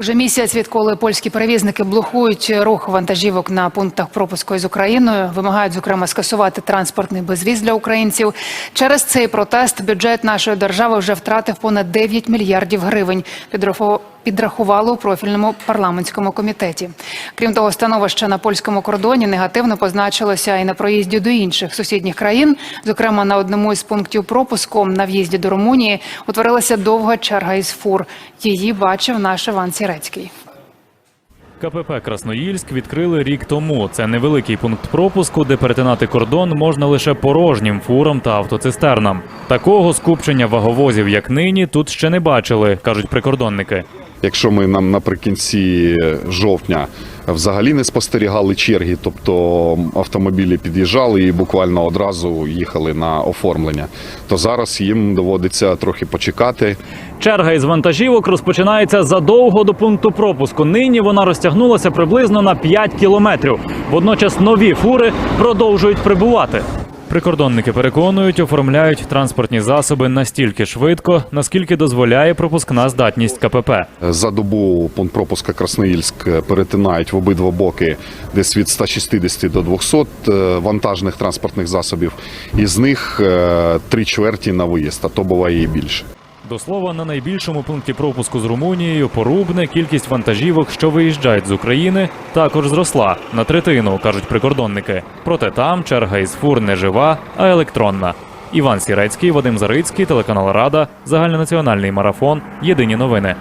Вже місяць, відколи польські перевізники блокують рух вантажівок на пунктах пропуску із Україною, вимагають зокрема скасувати транспортний безвіз для українців. Через цей протест бюджет нашої держави вже втратив понад 9 мільярдів гривень. Підраху- Підрахували у профільному парламентському комітеті. Крім того, становище на польському кордоні негативно позначилося і на проїзді до інших сусідніх країн. Зокрема, на одному із пунктів пропуску на в'їзді до Румунії утворилася довга черга із фур. Її бачив наш Іван Сірецький. КПП Красноїльськ відкрили рік тому. Це невеликий пункт пропуску, де перетинати кордон можна лише порожнім фурам та автоцистернам. Такого скупчення ваговозів, як нині, тут ще не бачили, кажуть прикордонники. Якщо ми нам наприкінці жовтня взагалі не спостерігали черги, тобто автомобілі під'їжджали і буквально одразу їхали на оформлення, то зараз їм доводиться трохи почекати. Черга із вантажівок розпочинається задовго до пункту пропуску. Нині вона розтягнулася приблизно на 5 кілометрів. Водночас нові фури продовжують прибувати. Прикордонники переконують, оформляють транспортні засоби настільки швидко, наскільки дозволяє пропускна здатність КПП. За добу пункт пропуска Красноїльськ перетинають в обидва боки десь від 160 до 200 е, вантажних транспортних засобів. Із них е, три чверті на виїзд, а то буває і більше. До слова, на найбільшому пункті пропуску з Румунією порубне кількість вантажівок, що виїжджають з України, також зросла на третину, кажуть прикордонники. Проте там черга із фур не жива, а електронна. Іван Сірецький, Вадим Зарицький, телеканал Рада, загальнонаціональний марафон. Єдині новини.